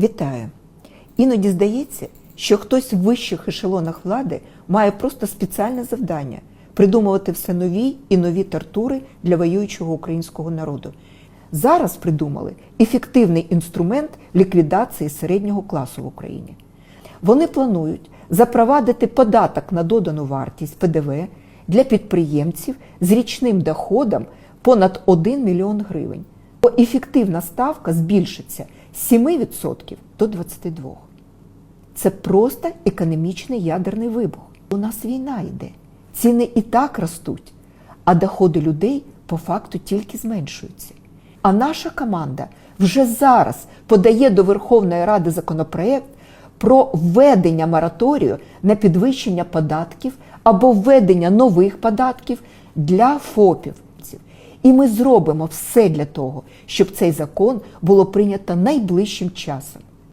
Вітаю! Іноді здається, що хтось в вищих ешелонах влади має просто спеціальне завдання придумувати все нові і нові тортури для воюючого українського народу. Зараз придумали ефективний інструмент ліквідації середнього класу в Україні. Вони планують запровадити податок на додану вартість ПДВ для підприємців з річним доходом понад 1 мільйон гривень. То ефективна ставка збільшиться 7% до 22%. Це просто економічний ядерний вибух. У нас війна йде. Ціни і так ростуть, а доходи людей по факту тільки зменшуються. А наша команда вже зараз подає до Верховної Ради законопроект про введення мораторію на підвищення податків або введення нових податків для ФОПів. І ми зробимо все для того, щоб цей закон було прийнято найближчим часом.